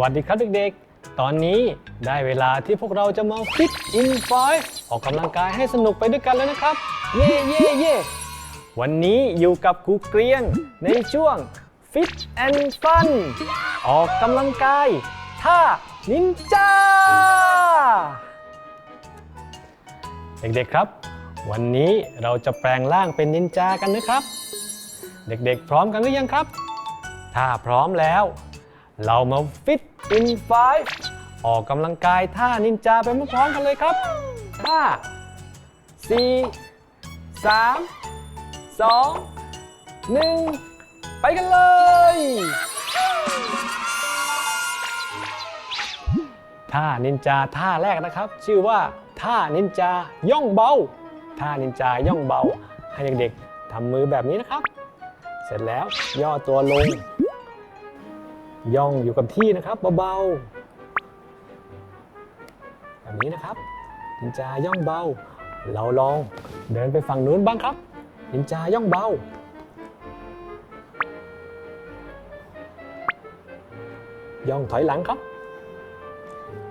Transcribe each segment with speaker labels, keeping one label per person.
Speaker 1: วัสดีครับเด็กๆ ตอนนี้ได้เวลาที่พวกเราจะมาฟิตอินฟอออกกำลังกายให้สนุกไปด้วยกันแล้วนะครับ เย่เย่เย่วันนี้อยู่กับครูเกรียงในช่วงฟิตแอนด์ฟันออกกำลังกายท่านินจา เด็กๆครับ วันนี้เราจะแปลงร่างเป็นนินจากันนะครับ เด็กๆ พร้อมกันหรือยังครับ ถ้าพร้อมแล้ว เรามาฟิตอินไฟออกกำลังกายท่านินจาไปพร้อมกันเลยครับ 5 4 3 2 1 ไปกันเลย ท่านินจาท่าแรกนะครับ ชื่อว่าท่านินจาย่องเบา ท่านินจาย่องเบา ให้เด็กๆทำมือแบบนี้นะครับ เสร็จแล้วย่อตัวลง ย่องอยู่กับที่นะครับเบาๆแบบนี้นะครับนินจาย่องเบา เราลองเดินไปฝั่งนู้นบ้างครับนินจาย่องเบา ย่องถอยหลังครับ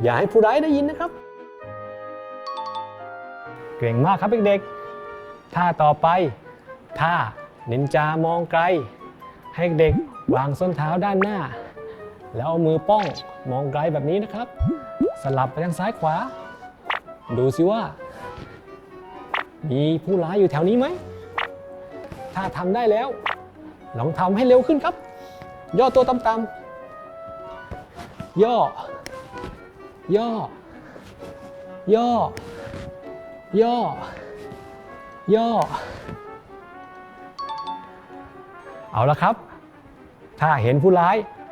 Speaker 1: อย่าให้ผู้ร้ได้ยินนะครับ เก่งมากครับเด็กๆท่าต่อไปท่านินจามองไกล ให้เด็กวางส้นเท้าด้านหน้า แล้วเอามือป้องมองไกลแบบนี้นะครับ สลับไปทางซ้ายขวา ดูซิว่า มีผู้ร้ายอยู่แถวนี้ไหม ถ้าทำได้แล้ว ลองทำให้เร็วขึ้นครับ ย่อตัวต่ำๆย่อ ย่อ ย่อ ย่อ ย่อ เอาละครับ ถ้าเห็นผู้ร้าย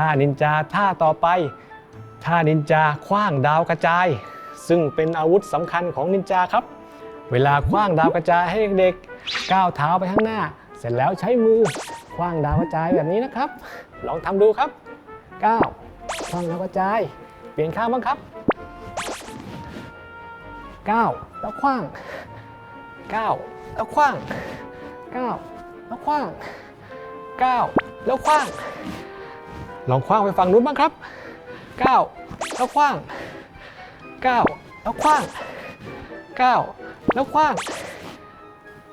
Speaker 1: ท่านินจาท่าต่อไป ท่านินจาคว้างดาวกระจาย ซึ่งเป็นอาวุธสำคัญของนินจาครับ เวลาคว้างดาวกระจายให้เด็กก้าวเท้าไปข้างหน้า เสร็จแล้วใช้มือคว้างดาวกระจายแบบนี้นะครับ ลองทำดูครับก้าวคว้างดาวกระจาย เปลี่ยนข้างบ้างครับก้าวแล้วคว้างก้าวแล้วคว้างก้าวแล้วคว้างก้าวแล้วคว้าง ลองคว้างไปฝั่งนู้นบ้างครับ 9 แล้วคว้าง 9 แล้วคว้าง 9 แล้วคว้าง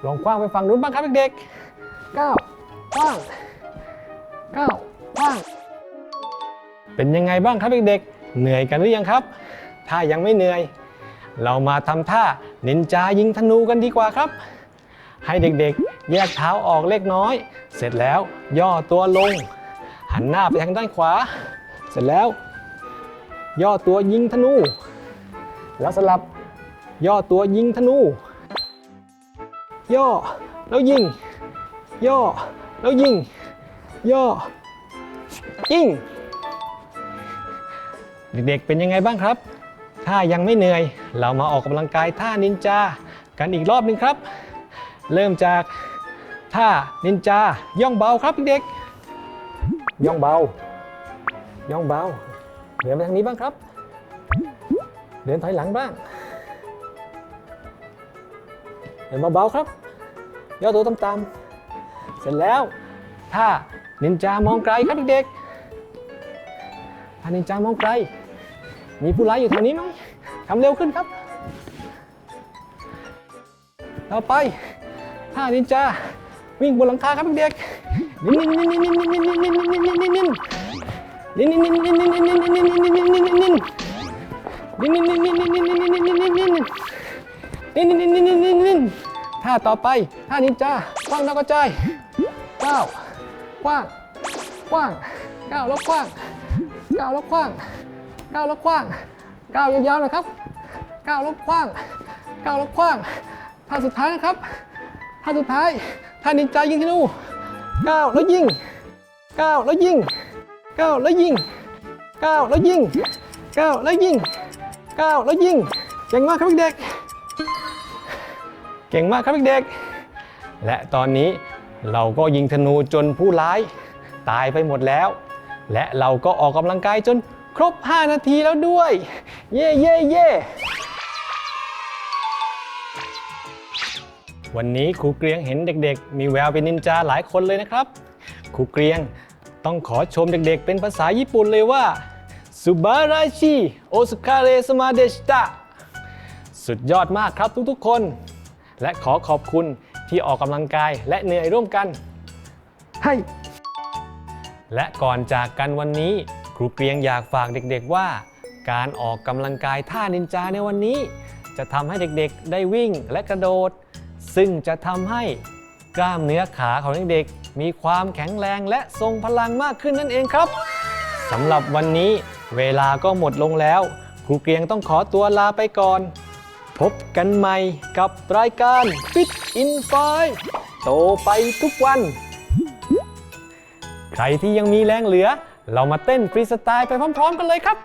Speaker 1: ลองคว้างไปฝั่งนู้นบ้างครับเด็กๆ 9 คว้าง 9 คว้าง เป็นยังไงบ้างครับเด็กๆ เหนื่อยกันหรือยังครับ ถ้ายังไม่เหนื่อย เรามาทำท่านินจายิงธนูกันดีกว่าครับ ให้เด็กๆ แยกเท้าออกเล็กน้อย เสร็จแล้วย่อตัวลง หันหน้าไปทางด้านขวา เสร็จแล้ว ย่อตัวยิงธนู แล้วสลับ ย่อตัวยิงธนู ย่อแล้วยิง ย่อแล้วยิง ย่อ ยิง เด็กๆเป็นยังไงบ้างครับ ถ้ายังไม่เหนื่อย เรามาออกกำลังกายท่านินจากันอีกรอบหนึ่งครับ เริ่มจากท่านินจาย่องเบาครับเด็กๆ ย่องเบา ย่องเบา เดินไปทางนี้บ้างครับ เดินถอยหลังบ้าง เดินเบาๆครับ ย่อตัวต่ำๆเสร็จแล้ว ถ้านินจามองไกลครับเด็กๆถ้านินจามองไกล มีผู้ร้ายอยู่แถวนี้ไหมทำเร็วขึ้นครับ เราไป ถ้านินจาวิ่งบนหลังคาครับเด็ก ท่าต่อไปท่านินจ้าคว้างแล้วก็ใจเก้าวคว้างคว้างเก้าแล้วคว้างเก้าแล้วคว้างเก้าแล้วคว้างเก้ายาวๆนะครับเก้าแล้วคว้างเก้าแล้วคว้างท่าสุดท้ายนะครับท่าสุดท้ายท่านินจายิงธนู ก้าวแล้วยิงก้าวแล้วยิงก้าวแล้วยิงก้าวแล้วยิงก้าวแล้วยิงก้าวแล้วยิงเก่งมากครับเด็กเก่งมากครับเด็กและตอนนี้เราก็ยิงธนูจนผู้ร้ายตายไปหมดแล้ว และเราก็ออกกำลังกายจนครบ 5 นาทีแล้วด้วย เย่เย่เย่ วันนี้ครูเกรียงเห็นเด็กๆ มีแววเป็นนินจาหลายคนเลยนะครับ ครูเกรียงต้องขอชมเด็กๆ เป็นภาษาญี่ปุ่นเลยว่าสุบาราชิโอสุคาเรสมาเดชตะสุดยอดมากครับทุกๆคน และขอขอบคุณที่ออกกำลังกายและเหนื่อยร่วมกันให้และก่อนจากกันวันนี้ ครูเกรียงอยากฝากเด็กๆว่า การออกกำลังกายท่านินจาในวันนี้ จะทำให้เด็กๆ ได้วิ่งและกระโดด ซึ่งจะทำให้กล้ามเนื้อขาของเด็กๆมีความแข็งแรงและทรงพลังมากขึ้นนั่นเองครับสำหรับวันนี้เวลาก็หมดลงแล้ว ครูเกรียงต้องขอตัวลาไปก่อน พบกันใหม่กับรายการ Fit in f i โตไปทุกวัน ใครที่ยังมีแรงเหลือ เรามาเต้นฟรีสไตล์ไปพร้อมๆกันเลยครับ